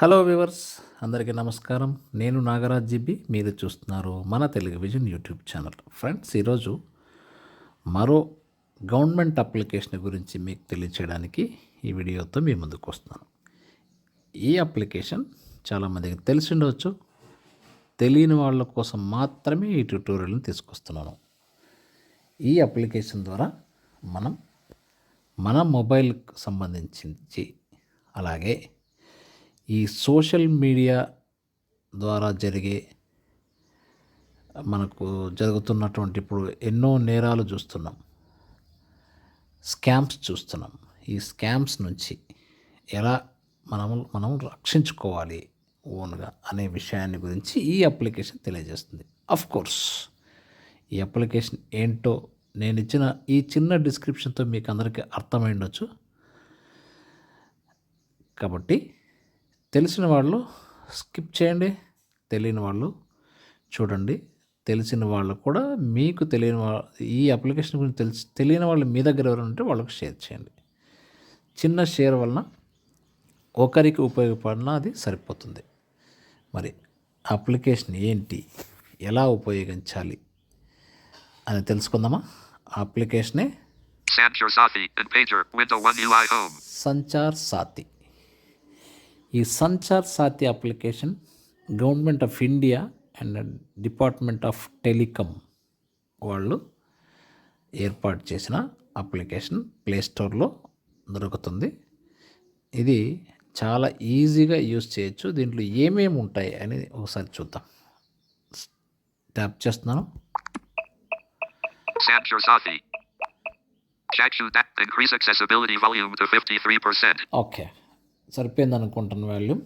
Hello viewers అందరికీ నమస్కారం. నేను నాగరాజ్ జిబి మీరు చూస్తున్నారు మన Telugu vision YouTube channel. Friends ఈరోజు మరో గవర్నమెంట్ అప్లికేషన్ గురించి మీకు తెలియచేయడానికి ఈ వీడియోతో మీ ముందుకు వస్తున్నాను. ఈ అప్లికేషన్ చాలామందికి తెలిసి ఉండవచ్చు. తెలియని వాళ్ళ కోసం మాత్రమే ఈ ట్యూటోరియల్ని తీసుకొస్తున్నాను. ఈ అప్లికేషన్ ద్వారా మనం మన మొబైల్కి సంబంధించి అలాగే ఈ సోషల్ మీడియా ద్వారా జరిగే మనకు జరుగుతున్నటువంటి ఇప్పుడు ఎన్నో నేరాలు చూస్తున్నాం. స్కామ్స్ చూస్తున్నాం. ఈ స్కామ్స్ నుంచి ఎలా మనము మనం రక్షించుకోవాలి ఓన్గా అనే విషయాన్ని గురించి ఈ అప్లికేషన్ తెలియజేస్తుంది. అఫ్ కోర్స్ ఈ అప్లికేషన్ ఏంటో నేను ఇచ్చిన ఈ చిన్న డిస్క్రిప్షన్తో మీకు అందరికీ అర్థమై ఉండొచ్చు. కాబట్టి తెలిసిన వాళ్ళు స్కిప్ చేయండి తెలియని వాళ్ళు చూడండి. తెలిసిన వాళ్ళు కూడా మీకు తెలియని వా ఈ అప్లికేషన్ గురించి తెలిసి తెలియని వాళ్ళు మీ దగ్గర ఎవరైనా ఉంటే వాళ్ళకి షేర్ చేయండి. చిన్న షేర్ వలన ఒకరికి ఉపయోగపడినా అది సరిపోతుంది. మరి అప్లికేషన్ ఏంటి? ఎలా ఉపయోగించాలి? అని తెలుసుకుందామా? ఆ అప్లికేషనే Sanchar Sathi and Pager, Window 1 UI Home. Sanchar సాతి ఈ Sanchar Sathi application government of India and department of telecom వాళ్ళు ఏర్పాటు చేసిన అప్లికేషన్ ప్లే స్టోర్లో దొరుకుతుంది. ఇది చాలా ఈజీగా యూజ్ చేయొచ్చు. దీంట్లో ఏమేమి ఉంటాయి అనేది ఒకసారి చూద్దాం. ట్యాప్ చేస్తున్నాను. Sanchar Sathi. Chakshu that increase accessibility volume to 53%. Okay. సరిపోయింది అనుకుంటున్న వాల్యూమ్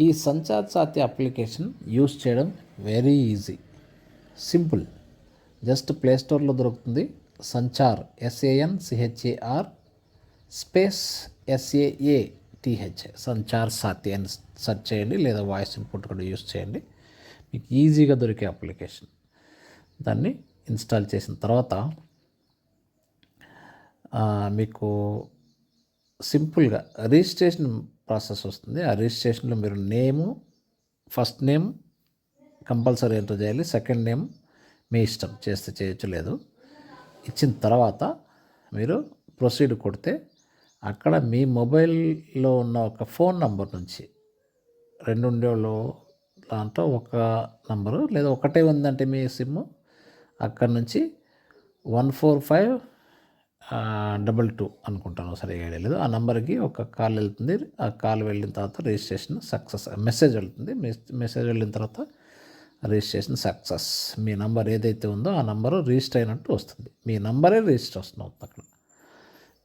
ఈ సంచార్ సాతి అప్లికేషన్ యూస్ చేయడం very easy. Simple. Just play స్టోర్లో దొరుకుతుంది. Sanchar S A N C H A R space S A A T H Sanchar Sathi అని search చేయండి లేదా voice input కూడా యూస్ చేయండి. మీకు ఈజీగా దొరికే అప్లికేషన్. దాన్ని ఇన్స్టాల్ చేసిన తర్వాత మీకు సింపుల్గా రిజిస్ట్రేషన్ ప్రాసెస్ వస్తుంది. ఆ రిజిస్ట్రేషన్లో మీరు name first name compulsory enter చేయాలి. సెకండ్ నేమ్ మీ ఇష్టం చేస్తే చేయొచ్చు లేదు. ఇచ్చిన తర్వాత మీరు ప్రొసీడ్ కొడితే అక్కడ మీ మొబైల్లో ఉన్న ఒక ఫోన్ నంబర్ నుంచి రెండు ఉండేవాళ్ళు దాంట్లో ఒక నంబరు లేదా ఒకటే ఉందంటే మీ సిమ్ అక్కడ నుంచి one four five double two అనుకుంటాను సరే లేదు ఆ నెంబర్కి ఒక కాల్ వెళ్తుంది. ఆ కాల్ వెళ్ళిన తర్వాత రిజిస్ట్రేషన్ సక్సెస్. మెసేజ్ వెళ్తుంది. మెసేజ్ వెళ్ళిన తర్వాత రిజిస్ట్రేషన్ సక్సెస్. మీ నంబర్ ఏదైతే ఉందో ఆ నంబరు రిజిస్టర్ అయినట్టు వస్తుంది. మీ నంబరే రిజిస్టర్ వస్తుంది అవుతుంది అక్కడ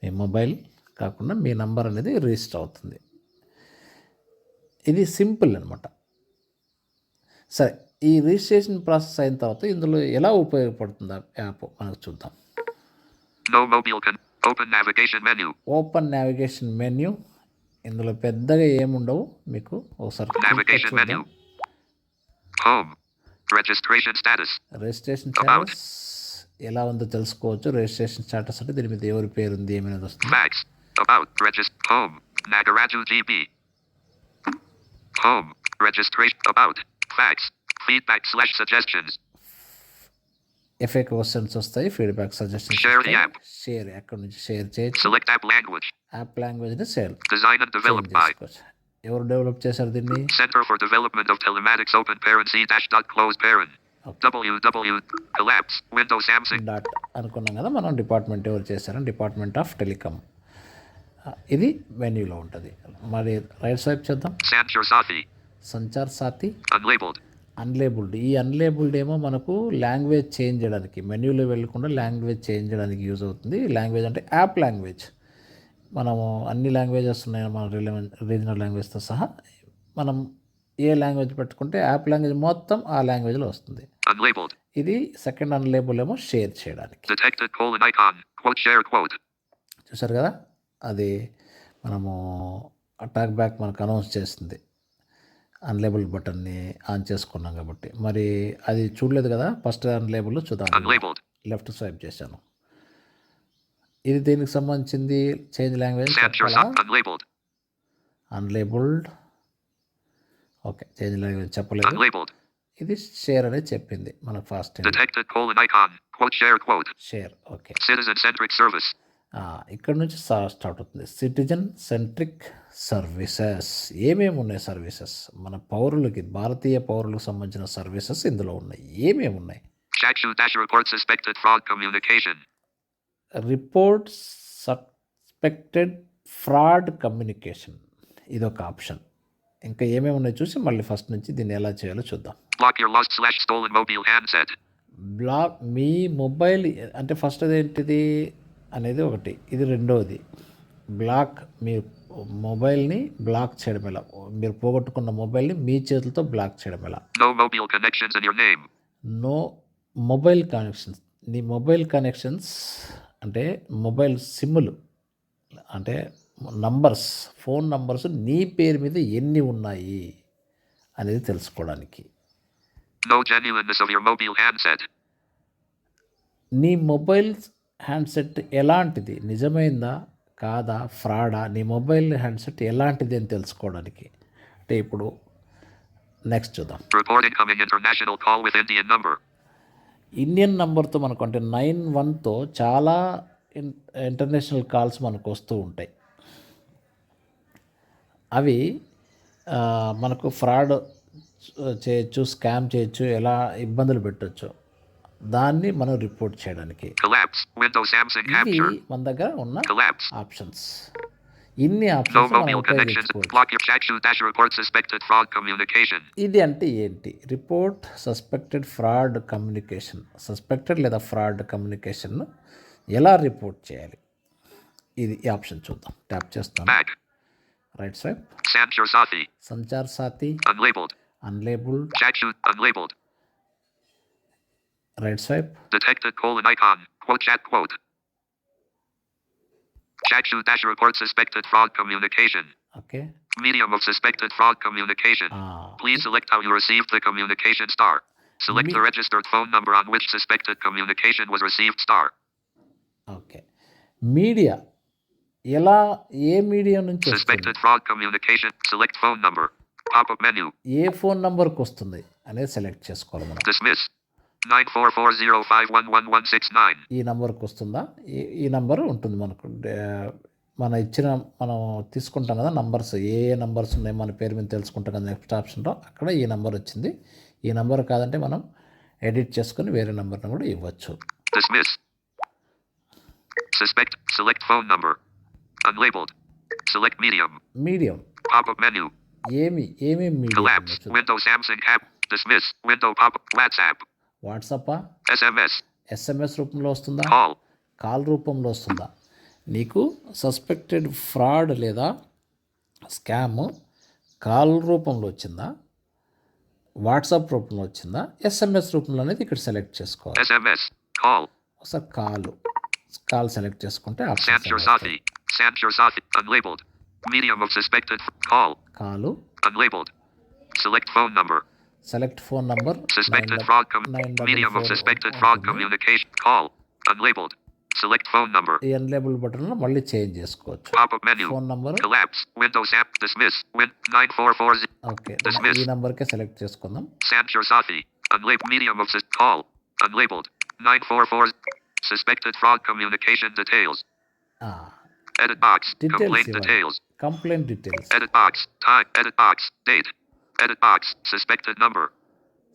మీ మొబైల్ కాకుండా మీ నంబర్ అనేది రిజిస్టర్ అవుతుంది. ఇది సింపుల్ అనమాట సరే ఈ రిజిస్ట్రేషన్ ప్రాసెస్ అయిన తర్వాత ఇందులో ఎలా ఉపయోగపడుతుంది ఆ యాప్? మనకు చూద్దాం. No mobile con. Open navigation menu. Open navigation menu ఇందులో పెద్దగా ఏముండవు మీకు ఒకసారి క్లిక్ Navigation చూద్దాం. menu. Home. Registration status. Registration About. Status ఎలా ఉందో తెలుసుకోవచ్చు రిజిస్ట్రేషన్ స్టేటస్ అంటే దీని మీద ఎవరి పేరు ఉంది ఏమైనా వస్తుంది Facts. About. Regist. Home. Nagaraju GB. Home. Registration. About. Facts. Feedback slash suggestions. F A questions వస్తాయి ఫీడ్బ్యాక్ సజెషన్ షేర్ ఎక్కడ నుంచి షేర్ చేయండి యాప్ లాంగ్వేజ్ ఎవరు డెవలప్ చేశారు దీన్ని? Centre for development of telematics open parent C dash dot close parent www collapse windows samsung. Dot అనుకున్నాం కదా మనం డిపార్ట్మెంట్ ఎవరు చేశారు? డిపార్ట్మెంట్ ఆఫ్ టెలికమ్ ఇది మెనూలో ఉంటుంది. మరి రైట్ సైడ్ చేద్దాం. సంచార్ సాతి సంచార్ సాతి అన్లేబుల్డ్ అన్లేబుల్డ్ ఈ అన్లేబుల్డ్ ఏమో మనకు లాంగ్వేజ్ చేంజ్ చేయడానికి మెన్యూలో వెళ్ళకుండా లాంగ్వేజ్ చేంజ్ చేయడానికి యూజ్ అవుతుంది. లాంగ్వేజ్ అంటే యాప్ లాంగ్వేజ్ మనము అన్ని లాంగ్వేజెస్ ఉన్నాయి మన రిలవెన్ రీజనల్ లాంగ్వేజ్తో సహా. మనం ఏ లాంగ్వేజ్ పెట్టుకుంటే యాప్ లాంగ్వేజ్ మొత్తం ఆ లాంగ్వేజ్లో వస్తుంది. ఇది సెకండ్ అన్లేబుల్ ఏమో షేర్ చేయడానికి. చూసారు కదా? అది మనము అటాక్ బ్యాక్ మనకు అనౌన్స్ చేస్తుంది. అన్లేబుల్ బటన్ని ఆన్ చేసుకున్నాం కాబట్టి. మరి అది చూడలేదు కదా? ఫస్ట్ అన్లేబుల్ చూద్దాం. లెఫ్ట్ స్వైప్ చేశాను. ఇది దీనికి సంబంధించింది? Change language. Unlabelled okay change language చెప్పలేదు. ఇది షేర్ అనేది చెప్పింది మనకు ఫాస్ట్. షేర్ ఓకే ఇక్కడ నుంచి స్టా- స్టార్ట్ అవుతుంది. సిటిజన్ సెంట్రిక్ సర్వీసెస్ ఏమేమి ఉన్నాయి సర్వీసెస్? మన పౌరులకి భారతీయ పౌరులకు సంబంధించిన సర్వీసెస్ ఇందులో ఉన్నాయి. ఏమేమి ఉన్నాయి. రిపోర్ట్ సస్పెక్టెడ్ ఫ్రాడ్ కమ్యూనికేషన్ ఇదొక ఆప్షన్. ఇంకా ఏమేమి ఉన్నాయి చూసి మళ్ళీ ఫస్ట్ నుంచి దీన్ని ఎలా చేయాలో చూద్దాం. బ్లాక్ మీ మొబైల్ అంటే ఫస్ట్ అదేంటిది అనేది ఒకటి. ఇది రెండవది బ్లాక్ మీ మొబైల్ని బ్లాక్ చేయడం ఎలా? మీరు పోగొట్టుకున్న మొబైల్ని మీ చేతులతో బ్లాక్ చేయడం ఎలా. నో మొబైల్ కనెక్షన్స్ నీ మొబైల్ కనెక్షన్స్ అంటే మొబైల్ సిమ్ములు అంటే నంబర్స్ ఫోన్ నంబర్స్ నీ పేరు మీద ఎన్ని ఉన్నాయి అనేది తెలుసుకోవడానికి. నీ మొబైల్ హ్యాండ్సెట్ ఎలాంటిది? నిజమైందా? కాదా ఫ్రాడా నీ మొబైల్ హ్యాండ్సెట్ ఎలాంటిది అని తెలుసుకోవడానికి? అంటే ఇప్పుడు నెక్స్ట్ చూద్దాం. ఇండియన్ నంబర్తో మనకు అంటే నైన్ వన్తో చాలా ఇంటర్నేషనల్ కాల్స్ మనకు వస్తూ ఉంటాయి. అవి మనకు ఫ్రాడ్ చేయొచ్చు స్కామ్ చేయొచ్చు ఎలా ఇబ్బందులు పెట్టచ్చు. దాన్ని మనం రిపోర్ట్ చేయడానికి. ఇది. మన దగ్గర ఉన్న. ఆప్షన్స్ ఇన్ని ఆప్షన్స్. ఇది అంటే ఏంటి? Report suspected fraud communication suspected లేదా ఫ్రాడ్ కమ్యూనికేషన్ ఎలా రిపోర్ట్ చేయాలి? ఇది ఈ ఆప్షన్ చూద్దాం. Tap Back. Right side. Sanchar Saathi Unlabeled. Unlabelled Chakshu. Unlabeled. Right swipe Detected colon icon. Quote chat quote. Chakshu dash report suspected fraud communication. Okay Medium of suspected fraud communication. Please select how you received the communication star. Select the Me- registered phone number on which suspected communication was received star. Okay media ఎలా ఏ media నుంచి వస్తుంది Suspected fraud communication. Select phone number. Pop up menu. ఏ phone నంబర్కి వస్తుంది అనేది select చేసుకోవాలి మనం Dismiss. 944051169. ఈ నంబర్కి వస్తుందా ఈ ఈ నంబర్ ఉంటుంది మనకు మన ఇచ్చిన మనం తీసుకుంటాం కదా నంబర్స్ ఏ ఏ నంబర్స్ ఉన్నాయి మన పేరు మీద తెలుసుకుంటాం కదా నెక్స్ట్ ఆప్షన్లో అక్కడ ఈ నంబర్ వచ్చింది ఈ నంబర్ కాదంటే మనం ఎడిట్ చేసుకొని వేరే నెంబర్ని కూడా ఇవ్వచ్చు Dismiss. Suspect. Select phone number. Unlabeled. Select medium. Medium menu. ఏమి ఏమేమి medium Collapse. Windows Samsung app. Dismiss. Window pop. WhatsApp. వాట్సాపా? SMS. ఎస్ఎంఎస్ రూపంలో వస్తుందా. కాల్ రూపంలో వస్తుందా? నీకు సస్పెక్టెడ్ ఫ్రాడ్ లేదా స్కామ్ కాల్ రూపంలో వచ్చిందా? వాట్సాప్ రూపంలో వచ్చిందా? ఎస్ఎంఎస్ రూపంలో అనేది ఇక్కడ సెలెక్ట్ చేసుకోవాలి. ఒకసారి కాలు. కాల్ సెలెక్ట్ చేసుకుంటే ఆప్షన్స్ Sanchar అన్నీ Sathi. Sanchar Sathi. Unlabeled. Medium of suspected. Call. కాలు Unlabeled. Select phone number. Select phone number Suspected fraud. Com- medium of suspected fraud communication. Call. Unlabeled. Select phone number. ఈ అన్లేబుల్ బటన్లో మళ్ళీ change చేసుకోవచ్చు Pop up menu. Phone number Collapse. Windows app. Dismiss. Win 9440. Okay Dismiss. ఈ నంబర్కే select చేసుకుందాం Sanchar Sathi. Unlabeled. Medium of sus- call. Unlabeled. 944. Suspected fraud communication details. Edit box. Details Complaint ఇవ్వాలి. details. Complaint details Edit box. Time. Edit box. Date. Edit box. Suspected number.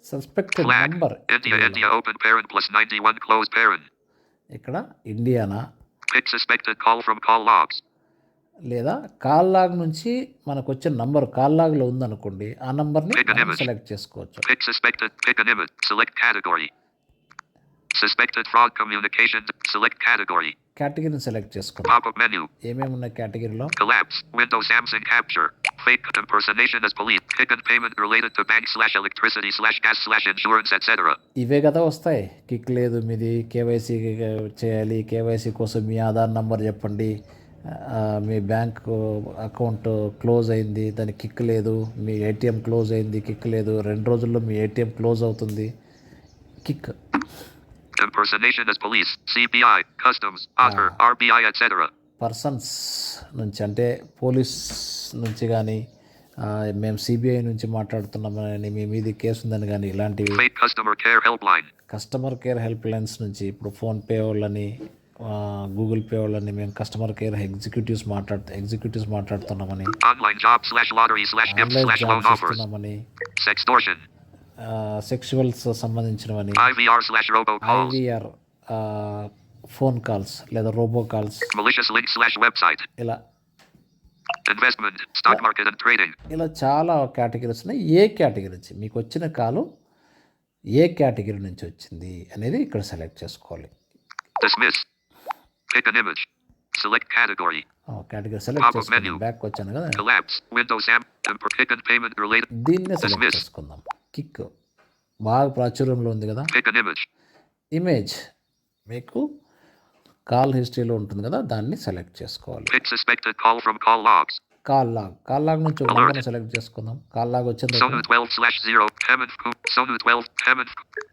Suspected. Number India. India. Open parent plus 91 close parent. ఇక్కడ ఇండియానా Pick suspected call from call logs. లేదా call log నుంచి మనకు వచ్చే number call లాగ్లో ఉందనుకోండి ఆ నంబర్ని. Select చేసుకోవచ్చు Pick suspected. Pick an image. Select category. Suspected fraud communication. Select category. కేటగిరీని సెలెక్ట్ చేసుకోండి. ఏమేమి ఉన్నాయి కేటగిరీలో collapse windows Samsung capture fake impersonation as police pick and payment related to bank slash electricity slash gas slash insurance ఇవే కదా వస్తాయి. Kick లేదు మీది. కేవైసీ చేయాలి. కేవైసీ కోసం మీ ఆధార్ నంబర్ చెప్పండి. మీ బ్యాంక్ అకౌంట్ క్లోజ్ అయింది. దాని కిక్ లేదు. మీ ఏటీఎం క్లోజ్ అయింది. కిక్ లేదు. రెండు రోజుల్లో మీ ఏటీఎం క్లోజ్ అవుతుంది. Kick. Impersonation as police. CBI. Customs. Author. RBI, etc. Persons నుంచి అంటే పోలీస్ నుంచి కానీ మేము సిబిఐ నుంచి మాట్లాడుతున్నామని మీ మీద కేసు ఉందని కానీ ఇలాంటివి Fake customer care helpline. Customer care helplines నుంచి ఇప్పుడు ఫోన్పే వాళ్ళని గూగుల్ పే వాళ్ళని మేము కస్టమర్ కేర్ ఎగ్జిక్యూటివ్స్ మాట్లాడుతూ ఎగ్జిక్యూటివ్స్ మాట్లాడుతున్నామని Online job slash lottery slash gift online slash loan jobs offers. ఇస్తున్నామని Sextortion. Sexuals సంబంధించినవని. I V R phone calls లేదా robo calls ఇలా. Investment stock market and trading ఇలా చాలా categories ఉన్నాయి. ఏ కేటగిరీ నుంచి? మీకు వచ్చిన కాలు ఏ కేటగిరీ నుంచి వచ్చింది అనేది ఇక్కడ సెలెక్ట్ చేసుకోవాలి. Dismiss take an image select category oh category select చేసుకోండి. బ్యాక్ వచ్చాను కదా. Collapse windows app temper take and payment related దీన్ని సెలెక్ట్ చేసుకుందాం. కిక్ బాగా ప్రాచుర్యంలో ఉంది కదా. ఇమేజ్ మీకు కాల్ హిస్టరీలో ఉంటుంది కదా దాన్ని సెలెక్ట్ చేసుకోవాలి. కాల్ లాగ్ కాల్ లాగ్ నుంచి ఒక సెలెక్ట్ చేసుకుందాం కాల్ లాగ్ వచ్చింది Sonu 12 slash 0. Hemant. Sonu 12. Hemant.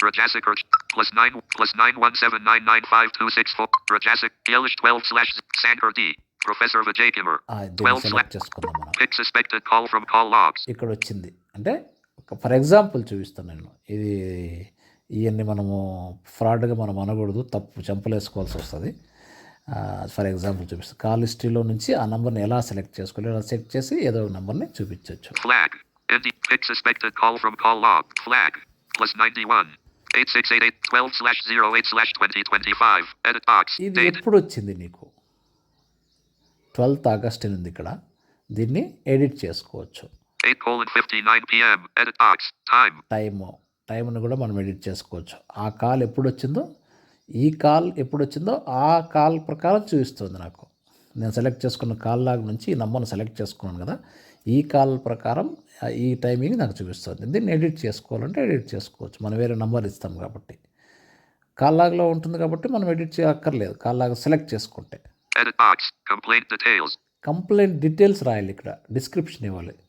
Rajasic or plus 9 plus 917995264. Rajasic. Yelish 12 slash Sankar D. Professor Vijaykumar. దీన్ని 12 సెలెక్ట్ slash. చేసుకుందాం మనం Pick suspected call from call logs. ఇక్కడ వచ్చింది అంటే ఫర్ ఎగ్జాంపుల్ చూపిస్తాను నేను ఇది ఇవన్నీ మనము ఫ్రాడ్గా మనం అనకూడదు తప్పు చంపలేసుకోవాల్సి వస్తుంది ఫర్ ఎగ్జాంపుల్ చూపిస్తాను కాల్ హిస్టరీలో నుంచి ఆ నెంబర్ని ఎలా సెలెక్ట్ చేసుకోవాలి ఇలా సెలెక్ట్ చేసి ఏదో ఒక నెంబర్ని చూపించవచ్చు Flag. Indy. Pick suspected call from call log. Flag. Plus 91. 8688 12 slash 08 slash 2025. Edit box. ఇది. ఎప్పుడు వచ్చింది నీకు ట్వెల్త్ ఆగస్ట్ ఉంది ఇక్కడ దీన్ని ఎడిట్ చేసుకోవచ్చు 8 colon 59 p.m. Edit box. Time. Time టైంని కూడా మనం ఎడిట్ చేసుకోవచ్చు ఆ కాల్ ఎప్పుడు వచ్చిందో ఈ కాల్ ఎప్పుడు వచ్చిందో ఆ కాల్ ప్రకారం చూపిస్తుంది నాకు నేను సెలెక్ట్ చేసుకున్న కాల్ లాగ్ నుంచి ఈ నంబర్ని సెలెక్ట్ చేసుకున్నాను కదా ఈ కాల్ ప్రకారం ఈ టైమింగ్ నాకు చూపిస్తుంది దీన్ని ఎడిట్ చేసుకోవాలంటే ఎడిట్ చేసుకోవచ్చు మనం వేరే నంబర్ ఇస్తాం కాబట్టి కాల్ లాగ్లో ఉంటుంది కాబట్టి మనం ఎడిట్ చేయక్కర్లేదు కాల్ లాగ్ సెలెక్ట్ చేసుకుంటే. కంప్లైంట్ డీటెయిల్స్ రాయాలి ఇక్కడ డిస్క్రిప్షన్ ఇవ్వాలి 500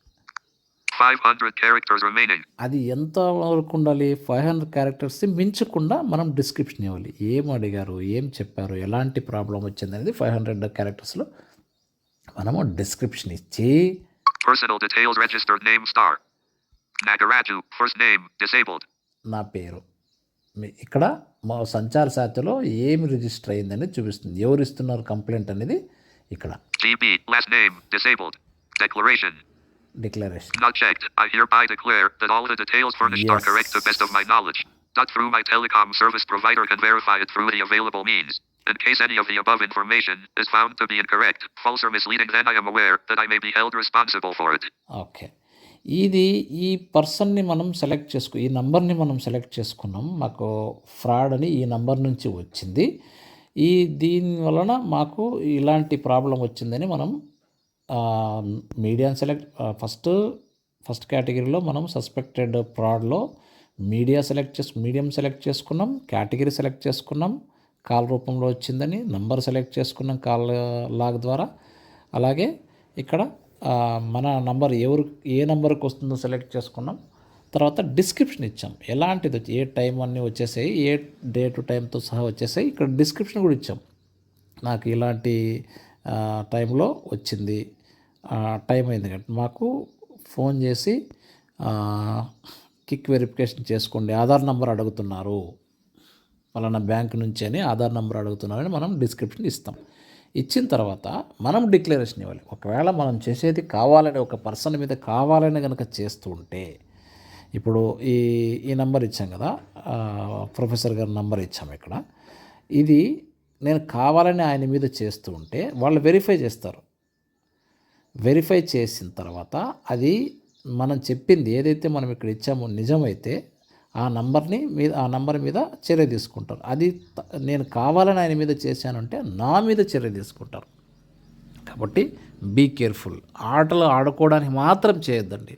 characters remaining. అది ఎంత వరకు ఉండాలి ఫైవ్ హండ్రెడ్ క్యారెక్టర్స్ మించకుండా మనం డిస్క్రిప్షన్ ఇవ్వాలి ఏం అడిగారు ఏం చెప్పారు ఎలాంటి ప్రాబ్లం వచ్చింది అనేది ఫైవ్ హండ్రెడ్ క్యారెక్టర్స్లో మనము డిస్క్రిప్షన్ ఇచ్చి Personal details registered name star. Nagaraju. First name. Disabled. నా పేరు మీ- ఇక్కడ మా సంచార శాఖలో ఏమి రిజిస్టర్ అయిందని చూపిస్తుంది ఎవరు ఇస్తున్నారు కంప్లైంట్ అనేది ఇక్కడ DB. Last name. Disabled. Declaration Not checked. I hereby declare that all the details furnished are Yes. correct to best of my knowledge. Not through my telecom service provider can verify it through the available means. In case any of the above information is found to be incorrect, false or misleading, then I am aware that I may be held responsible for it. Okay ఇది ఈ పర్సన్ని మనం select చేసుకు ఈ నంబర్ని మనం select చేసుకున్నాం మాకు ఫ్రాడ్ అని ఈ నంబర్ నుంచి వచ్చింది ఈ దీని వలన మాకు ఇలాంటి ప్రాబ్లం వచ్చిందని మనం మీడియాని సెలెక్ట్ ఫస్ట్ ఫస్ట్ కేటగిరీలో మనం సస్పెక్టెడ్ ఫ్రాడ్లో మీడియా సెలెక్ట్ చేసు మీడియం సెలెక్ట్ చేసుకున్నాం కేటగిరీ సెలెక్ట్ చేసుకున్నాం కాల్ రూపంలో వచ్చిందని నంబర్ సెలెక్ట్ చేసుకున్నాం కాల్ లాగ్ ద్వారా. అలాగే ఇక్కడ మన నంబర్ ఎవరు ఏ నెంబర్కి వస్తుందో సెలెక్ట్ చేసుకున్నాం. తర్వాత డిస్క్రిప్షన్ ఇచ్చాం. ఎలాంటిది వచ్చి ఏ టైం అన్నీ వచ్చేసాయి ఏ డే టు టైంతో సహా వచ్చేసాయి ఇక్కడ డిస్క్రిప్షన్ కూడా ఇచ్చాం. నాకు ఇలాంటి టైంలో వచ్చింది. టైం అయింది కాబట్టి మాకు ఫోన్ చేసి కిక్ వెరిఫికేషన్ చేసుకోండి ఆధార్ నెంబర్ అడుగుతున్నారు. పలానా బ్యాంక్ నుంచి అని ఆధార్ నెంబర్ అడుగుతున్నారని మనం డిస్క్రిప్షన్ ఇస్తాం. ఇచ్చిన తర్వాత మనం డిక్లరేషన్ ఇవ్వాలి. ఒకవేళ మనం చేసేది కావాలని ఒక పర్సన్ మీద కావాలని కనుక చేస్తూ ఉంటే ఇప్పుడు ఈ ఈ నంబర్ ఇచ్చాం కదా ప్రొఫెసర్ గారి నంబర్ ఇచ్చాం ఇక్కడ. ఇది నేను కావాలని ఆయన మీద చేస్తూ ఉంటే వాళ్ళు వెరిఫై చేస్తారు. వెరిఫై చేసిన తర్వాత అది మనం చెప్పింది ఏదైతే మనం ఇక్కడ ఇచ్చామో నిజమైతే ఆ నంబర్ని మీద ఆ నంబర్ మీద చర్య తీసుకుంటారు. అది నేను కావాలని ఆయన మీద చేశానంటే నా మీద చర్య తీసుకుంటారు. కాబట్టి బీ కేర్ఫుల్ ఆటలు ఆడుకోవడానికి మాత్రం చేయొద్దండి.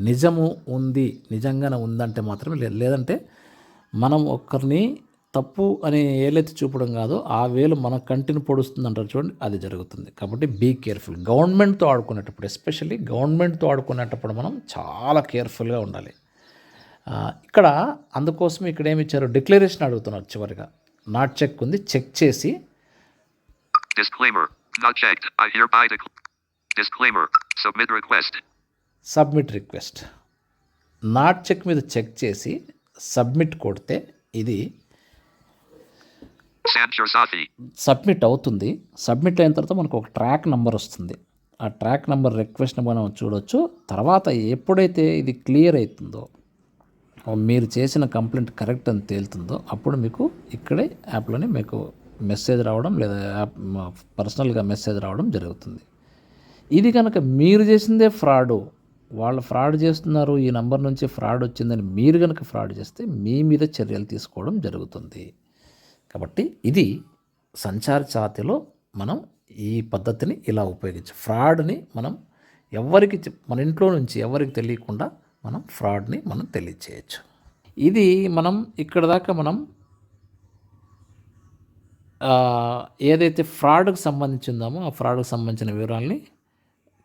నిజము ఉంది నిజంగానే ఉందంటే మాత్రమే లేదు. లేదంటే మనం ఒక్కరిని తప్పు అని ఏలెత్తి చూపడం కాదు ఆ వేలు మన కంటిని పొడుస్తుంది అంటారు చూడండి అది జరుగుతుంది. కాబట్టి బీ కేర్ఫుల్ గవర్నమెంట్తో ఆడుకునేటప్పుడు ఎస్పెషల్లీ గవర్నమెంట్తో ఆడుకునేటప్పుడు మనం చాలా కేర్ఫుల్గా ఉండాలి. ఇక్కడ అందుకోసం ఇక్కడ ఏమి ఇచ్చారు? డిక్లరేషన్ అడుగుతున్నారు చివరిగా. నాట్ చెక్ ఉంది చెక్ చేసి. సబ్మిట్ రిక్వెస్ట్ నాట్ చెక్ మీద చెక్ చేసి సబ్మిట్ కొడితే ఇది. సబ్మిట్ అవుతుంది. సబ్మిట్ అయిన తర్వాత మనకు ఒక ట్రాక్ నెంబర్ వస్తుంది. ఆ ట్రాక్ నెంబర్ రిక్వెస్ట్ని మనం చూడొచ్చు. తర్వాత ఎప్పుడైతే ఇది క్లియర్ అవుతుందో మీరు చేసిన కంప్లైంట్ కరెక్ట్ అని తేలుతుందో అప్పుడు మీకు ఇక్కడే యాప్లోనే మీకు మెసేజ్ రావడం లేదా యాప్ పర్సనల్గా మెసేజ్ రావడం జరుగుతుంది. ఇది కనుక మీరు చేసిందే ఫ్రాడు వాళ్ళు ఫ్రాడ్ చేస్తున్నారు ఈ నంబర్ నుంచి ఫ్రాడ్ వచ్చిందని మీరు కనుక ఫ్రాడ్ చేస్తే మీ మీద చర్యలు తీసుకోవడం జరుగుతుంది. కాబట్టి ఇది సంచార జాతిలో మనం ఈ పద్ధతిని ఇలా ఉపయోగించు ఫ్రాడ్ని మనం ఎవరికి చెప్- మన ఇంట్లో నుంచి ఎవరికి తెలియకుండా మనం ఫ్రాడ్ని మనం తెలియచేయచ్చు. ఇది మనం ఇక్కడ దాకా మనం ఏదైతే ఫ్రాడ్కి సంబంధించిందామో ఆ ఫ్రాడ్కి సంబంధించిన వివరాల్ని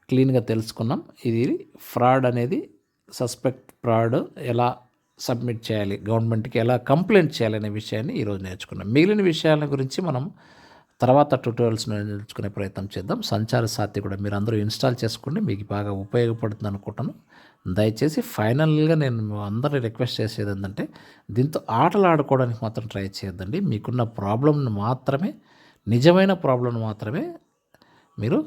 క్లీన్గా తెలుసుకున్నాం. ఇది ఫ్రాడ్ అనేది సస్పెక్ట్ ఫ్రాడ్ ఎలా సబ్మిట్ చేయాలి గవర్నమెంట్కి ఎలా కంప్లైంట్ చేయాలనే విషయాన్ని ఈరోజు నేర్చుకున్నాం. మిగిలిన విషయాల గురించి మనం తర్వాత ట్యూటోరియల్స్ నేర్చుకునే ప్రయత్నం చేద్దాం. సంచార సాధ్య కూడా మీరు అందరూ ఇన్స్టాల్ చేసుకోండి. మీకు బాగా ఉపయోగపడుతుంది అనుకుంటాను. దయచేసి ఫైనల్గా నేను అందరినీ రిక్వెస్ట్ చేసేది ఏంటంటే దీంతో ఆటలు ఆడుకోవడానికి మాత్రం ట్రై చేయొద్దండి. మీకున్న ప్రాబ్లంను మాత్రమే నిజమైన ప్రాబ్లంను మాత్రమే మీరు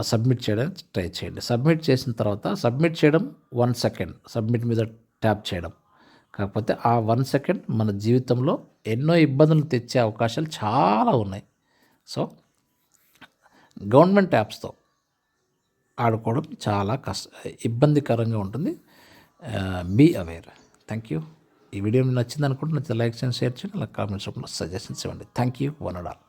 సబ్మిట్ చేయడానికి ట్రై చేయండి. సబ్మిట్ చేసిన తర్వాత సబ్మిట్ చేయడం వన్ సెకండ్. సబ్మిట్ మీద ట్యాప్ చేయడం. కాకపోతే ఆ వన్ సెకండ్ మన జీవితంలో ఎన్నో ఇబ్బందులు తెచ్చే అవకాశాలు చాలా ఉన్నాయి. సో గవర్నమెంట్ యాప్స్తో ఆడుకోవడం చాలా కష్ట ఇబ్బందికరంగా ఉంటుంది. బీ అవేర్ థ్యాంక్ యూ ఈ వీడియో నచ్చింది అనుకుంటే నచ్చితే లైక్ చేయండి షేర్ చేయండి అలా కామెంట్స్ సజెషన్స్ ఇవ్వండి. Thank you one and all